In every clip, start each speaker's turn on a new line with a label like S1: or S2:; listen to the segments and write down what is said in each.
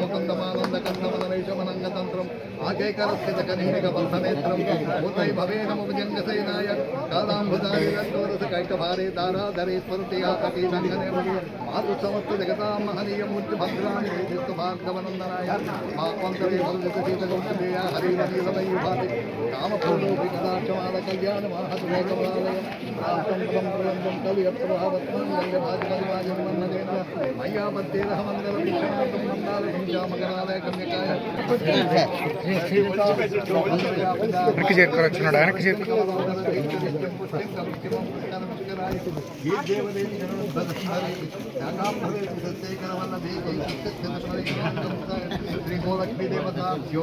S1: ಮುಕುಂದ ಮಾನಂದ ಕಂದಮನ తంత్రం ఆకేకరస్థిత కనీనిక బంధనేత్రం భూతై భవేనముజంగసైనాయ కాలాంబుదారిరస్ కైటభారే దారాధరే స్మృతి ఆతీ నందనే మాతృ జగతాం మహనీయ మూర్తి భద్రాన్ని వేదిస్తు భార్గవనందనాయ మా కొంతరే భవిష్యత్ సీతగౌతమేయ హరివీరమై భాతి కామపూర్ణోపి కదాక్షమాల కళ్యాణ మహద్వేకమాలయం రాష్ట్రం ప్రయంతం కవి అప్రభావత్వం గంగభాజపరివాజం వన్నదేన మయ్యా మధ్యేదహమందర మందాల హింజామగరాలయ కన్యకాయ
S2: వెనక్కి చేరుకోవచ్చున్నాడు వెనక్కి చేరుకో
S1: శ్రీగోలక్ష్మీ దేవతాభ్యో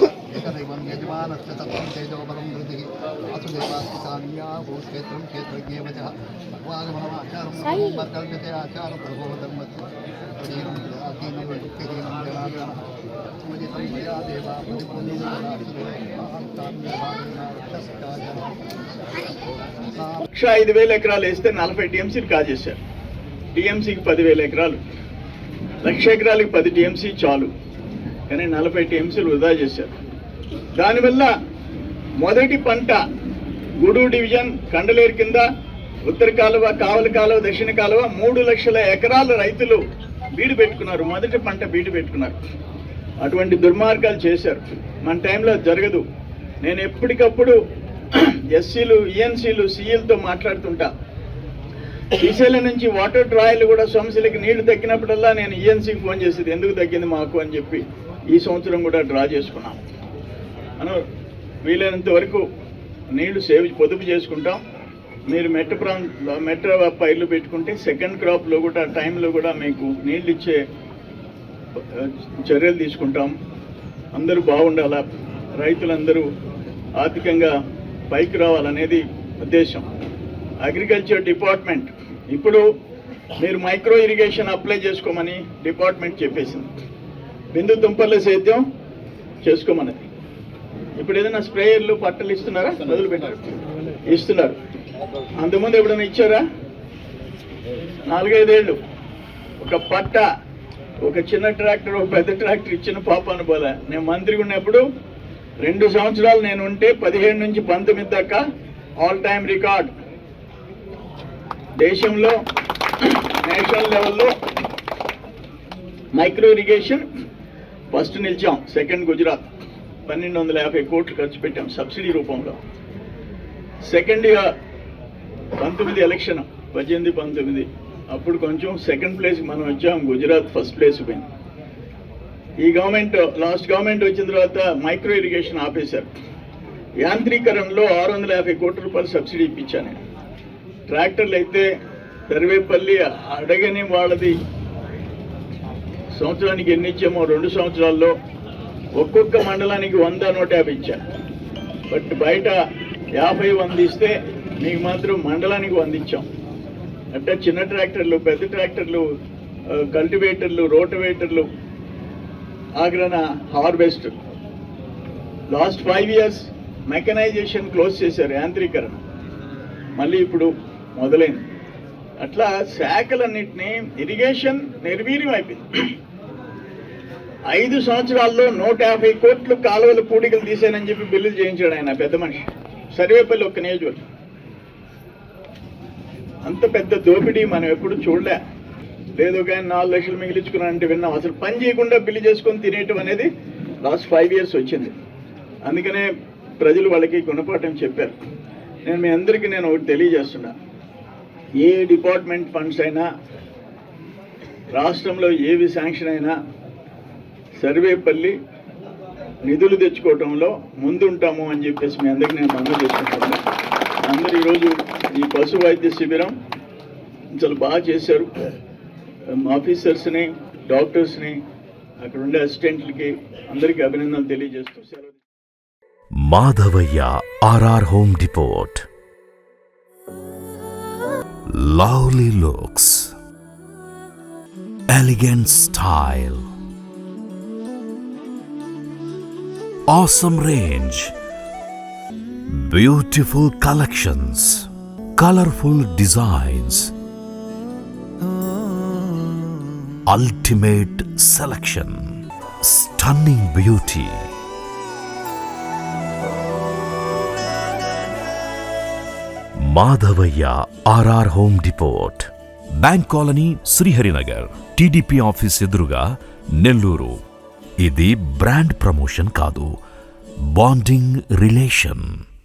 S1: ఏకదైవం యజమానస్య తత్వం తేజోబలం హృదిः వాసుదేవాస్తికాన్యా భూక్షేత్రం భగవాగమనమాచారం ఆచారం ప్రభో ధర్మస్య శరీరం ఆసీనం యుక్తిహీనం జనార్దనः సుమజితం మయా దేవా
S3: లక్ష ఐదు వేల ఎకరాలు వేస్తే నలభై టీఎంసీలు కాజేశారు టీఎంసీకి పదివేల ఎకరాలు. లక్ష ఎకరాలకి పది టీఎంసీ చాలు. కానీ నలభై టీఎంసీలు వృధా చేశారు. దానివల్ల మొదటి పంట గుడు డివిజన్ కండలేరు కింద ఉత్తర కాలువ కావలి కాలువ దక్షిణ కాలువ మూడు లక్షల ఎకరాల రైతులు బీడు పెట్టుకున్నారు. మొదటి పంట బీడు పెట్టుకున్నారు. అటువంటి దుర్మార్గాలు చేశారు. మన టైంలో జరగదు. నేను ఎప్పటికప్పుడు ఎస్సీలు ఈఎన్సీలు సీఎల్తో మాట్లాడుతుంటా. శ్రీశైల నుంచి వాటర్ ట్రాయల్ కూడా సోమశిలకి నీళ్ళు తగ్గినప్పుడల్లా నేను ఈఎన్సీకి ఫోన్ చేసేది. ఎందుకు తగ్గింది మాకు అని చెప్పి ఈ సంవత్సరం కూడా డ్రా చేసుకున్నాను మనం వీలైనంత వరకు నీళ్ళు సేవ్ పొదుపు చేసుకుంటాం. మీరు మెట్ట ప్రాంత మెట్ట పైర్లు పెట్టుకుంటే సెకండ్ క్రాప్లో కూడా టైంలో కూడా మీకు నీళ్ళు ఇచ్చే చర్యలు తీసుకుంటాం. అందరూ బాగుండాలా? రైతులందరూ ఆర్థికంగా పైకి రావాలనేది ఉద్దేశం. అగ్రికల్చర్ డిపార్ట్మెంట్ ఇప్పుడు మీరు మైక్రో ఇరిగేషన్ అప్లై చేసుకోమని డిపార్ట్మెంట్ చెప్పేసింది. బిందు దుంపర్ల సేద్యం చేసుకోమన్నది. ఇప్పుడు ఏదైనా స్ప్రేయర్లు పట్టలు ఇస్తున్నారా? మొదలు పెట్టారు. ఇస్తున్నారు. అంతకుముందు ఎప్పుడైనా ఇచ్చారా? నాలుగైదేళ్ళు. ఒక పట్ట ఒక చిన్న ట్రాక్టర్ ఒక పెద్ద ట్రాక్టర్ ఇచ్చిన పాపాను పోలే నేను మంత్రిగా ఉన్నప్పుడు రెండు సంవత్సరాలు నేను ఉంటే పదిహేడు నుంచి పంతొమ్మిది దాకా ఆల్ టైమ్ రికార్డ్ దేశంలో నేషనల్ లెవెల్లో మైక్రో ఇరిగేషన్ ఫస్ట్ నిలిచాం సెకండ్ గుజరాత్. పన్నెండు వందల యాభై కోట్లు ఖర్చు పెట్టాం సబ్సిడీ రూపంలో. సెకండ్ ఇయర్ పంతొమ్మిది ఎలక్షన్ పద్దెనిమిది పంతొమ్మిది. అప్పుడు కొంచెం సెకండ్ ప్లేస్ మనం వచ్చాం గుజరాత్ ఫస్ట్ ప్లేస్ పోయింది ఈ గవర్నమెంట్ లాస్ట్ గవర్నమెంట్ వచ్చిన తర్వాత మైక్రో ఇరిగేషన్ ఆపేశారు. యాంత్రీకరణలో ఆరు వందల యాభై కోట్ల రూపాయలు సబ్సిడీ ఇప్పించాను నేను. ట్రాక్టర్లు అయితే సర్వేపల్లి అడగని వాళ్ళది. సంవత్సరానికి ఎన్ని ఇచ్చామో రెండు సంవత్సరాల్లో ఒక్కొక్క మండలానికి వంద నూట యాభై ఇచ్చా. బట్ బయట యాభై వంద ఇస్తే మీకు మాత్రం మండలానికి వంద ఇచ్చాం. అంటే చిన్న ట్రాక్టర్లు పెద్ద ట్రాక్టర్లు కల్టివేటర్లు రోటవేటర్లు ఆగ్రన harvest. Last five years mechanisation close చేశారు యాంత్రీకరణ. మళ్ళీ ఇప్పుడు మొదలైంది. అట్లా శాఖలన్నింటినీ ఇరిగేషన్ నిర్వీర్యం అయిపోయింది. ఐదు సంవత్సరాల్లో నూట యాభై కోట్లు కాలువల పూడికలు తీసానని చెప్పి బిల్లులు చేయించాడు ఆయన పెద్ద మనిషి. సర్వేపల్లి ఒక్క నియోజకవర్గం. అంత పెద్ద దోపిడీ మనం ఎప్పుడు చూడలే. లేదు కానీ నాలుగు లక్షలు మిగిలించుకున్నానంటే విన్నాం. అసలు పని చేయకుండా బిల్లు చేసుకొని తినేయటం అనేది లాస్ట్ ఫైవ్ ఇయర్స్ వచ్చింది. అందుకనే ప్రజలు వాళ్ళకి గుణపాఠం చెప్పారు. నేను మీ అందరికీ నేను ఒకటి తెలియజేస్తున్నా. ఏ డిపార్ట్మెంట్ ఫండ్స్ అయినా రాష్ట్రంలో ఏవి శాంక్షన్ అయినా సర్వేపల్లి నిధులు తెచ్చుకోవటంలో ముందుంటాము అని చెప్పేసి మీ అందరికీ నేను మనవి చేసుకుంటున్నాను. అందరు ఈరోజు ఈ పశు వైద్య శిబిరం చాలా బాగా చేశారు. ఆఫీసర్స్ని డాక్టర్స్ని అక్కడ ఉండే అసిస్టెంట్లకి అందరికీ అభినందనలు తెలియజేస్తూ సెలవు
S4: Madhavaiah R R home depot lovely looks. Elegant style. awesome range, beautiful collections, colorful designs, ultimate selection, stunning beauty. Madhavaya RR Home Depot, Bank Colony, Sriharinagar, TDP Office Idruga, Nelluru. ఇది బ్రాండ్ ప్రమోషన్ కాదు. Bonding relation.